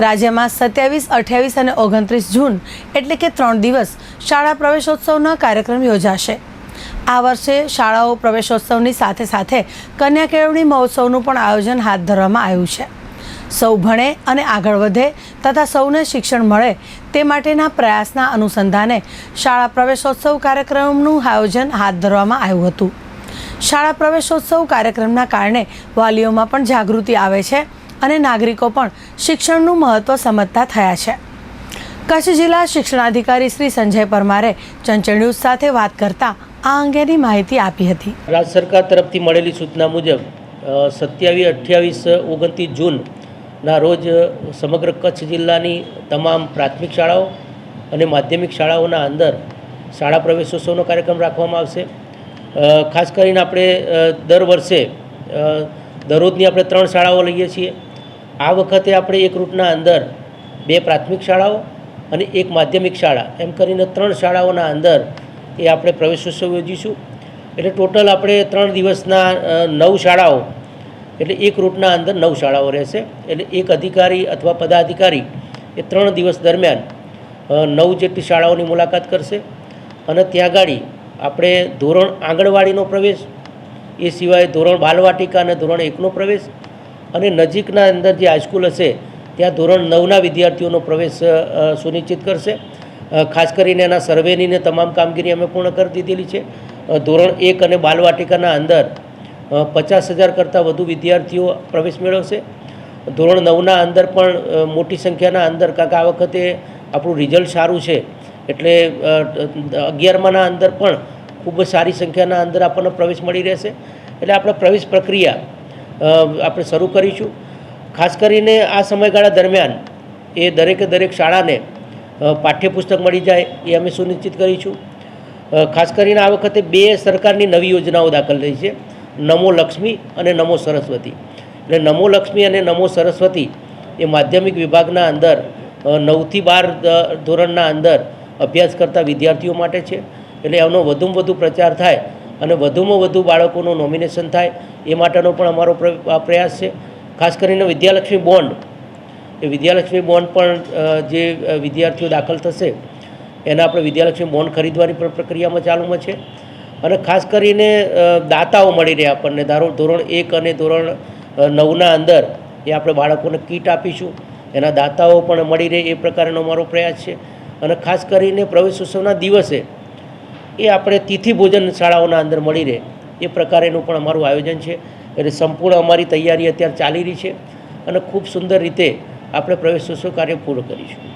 રાજ્યમાં સત્યાવીસ, અઠ્યાવીસ અને ઓગણત્રીસ જૂન એટલે કે ત્રણ દિવસ શાળા પ્રવેશોત્સવનો કાર્યક્રમ યોજાશે. આ વર્ષે શાળાઓ પ્રવેશોત્સવની સાથે સાથે કન્યા કેળવણી મહોત્સવનું પણ આયોજન હાથ ધરવામાં આવ્યું છે. સૌ ભણે અને આગળ વધે તથા સૌને શિક્ષણ મળે તે માટેના પ્રયાસના અનુસંધાને શાળા પ્રવેશોત્સવ કાર્યક્રમનું આયોજન હાથ ધરવામાં આવ્યું હતું. શાળા પ્રવેશોત્સવ કાર્યક્રમના કારણે વાલીઓમાં પણ જાગૃતિ આવે છે અને નાગરિકો પણ શિક્ષણનું મહત્ત્વ સમજતા થયા છે. કચ્છ જિલ્લા શિક્ષણાધિકારી શ્રી સંજય પરમારે ચંચળ ન્યૂઝ સાથે વાત કરતા આ અંગેની માહિતી આપી હતી. રાજ્ય સરકાર તરફથી મળેલી સૂચના મુજબ સત્યાવીસ અઠ્યાવીસ ઓગણત્રીસ જૂનના રોજ સમગ્ર કચ્છ જિલ્લાની તમામ પ્રાથમિક શાળાઓ અને માધ્યમિક શાળાઓના અંદર શાળા પ્રવેશોત્સવનો કાર્યક્રમ રાખવામાં આવશે. ખાસ કરીને આપણે દર વર્ષે દરરોજની આપણે ત્રણ શાળાઓ લઈએ છીએ. આ વખતે આપણે એક રૂટના અંદર બે પ્રાથમિક શાળાઓ અને એક માધ્યમિક શાળા. એમ કરીને ત્રણ શાળાઓના અંદર એ આપણે પ્રવેશોત્સવ યોજીશું. એટલે ટોટલ આપણે ત્રણ દિવસના નવ શાળાઓ. એટલે એક રૂટના અંદર નવ શાળાઓ રહેશે. એટલે એક અધિકારી અથવા પદાધિકારી એ ત્રણ દિવસ દરમિયાન નવ જેટલી શાળાઓની મુલાકાત કરશે. અને ત્યાં ગાડી આપણે ધોરણ આંગણવાડીનો પ્રવેશ, એ સિવાય ધોરણ બાલવાટિકા અને ધોરણ એકનો પ્રવેશ અને નજીકના અંદર જે હાઈસ્કૂલ હશે, ત્યાં ધોરણ નવના વિદ્યાર્થીઓનો પ્રવેશ સુનિશ્ચિત કરશે. ખાસ કરીને એના સર્વેની ને તમામ કામગીરી અમે પૂર્ણ કરી દીધેલી છે. ધોરણ એક અને બાલવાટિકાના અંદર પચાસ હજાર કરતાં વધુ વિદ્યાર્થીઓ પ્રવેશ મેળવશે. ધોરણ નવના અંદર પણ મોટી સંખ્યાના અંદર, કારણ કે આ વખતે આપણું રિઝલ્ટ સારું છે, એટલે અગિયારમાના અંદર પણ ખૂબ જ સારી સંખ્યાના અંદર આપણને પ્રવેશ મળી રહેશે. એટલે આપણે પ્રવેશ પ્રક્રિયા આપણે શરૂ કરીશું. ખાસ કરીને આ સમયગાળા દરમિયાન એ દરેકે દરેક શાળાને પાઠ્યપુસ્તક મળી જાય એ અમે સુનિશ્ચિત કરીશું. ખાસ કરીને આ વખતે બે સરકારની નવી યોજનાઓ દાખલ થઈ છે. નમો લક્ષ્મી અને નમો સરસ્વતી. એટલે નમો લક્ષ્મી અને નમો સરસ્વતી એ માધ્યમિક વિભાગના અંદર નવથી બાર ધોરણના અંદર અભ્યાસ કરતા વિદ્યાર્થીઓ માટે છે. એટલે એનો વધુમાં વધુ પ્રચાર થાય અને વધુમાં વધુ બાળકોનું નોમિનેશન થાય, એ માટેનો પણ અમારો પ્ર- પ્રયાસ છે. ખાસ કરીને વિદ્યાલક્ષ્મી બોન્ડ. એ વિદ્યાલક્ષ્મી બોન્ડ પણ જે વિદ્યાર્થીઓ દાખલ થશે, એના આપણે વિદ્યાલક્ષ્મી બોન્ડ ખરીદવાની પણ પ્રક્રિયામાં ચાલુમાં છે. અને ખાસ કરીને દાતાઓ મળી રહે આપણને. ધારો, ધોરણ એક અને ધોરણ નવના અંદર એ આપણે બાળકોને કીટ આપીશું. એના દાતાઓ પણ મળી રહે એ પ્રકારનો અમારો પ્રયાસ છે. અને ખાસ કરીને પ્રવેશોત્સવના દિવસે એ આપણે તિથિ ભોજન શાળાઓના અંદર મળી રહે. એ પ્રકારેનું પણ અમારું આયોજન છે. એટલે સંપૂર્ણ અમારી તૈયારી અત્યારે ચાલી રહી છે. અને ખૂબ સુંદર રીતે આપણે પ્રવેશોત્સવ કાર્ય પૂરો કરીશું.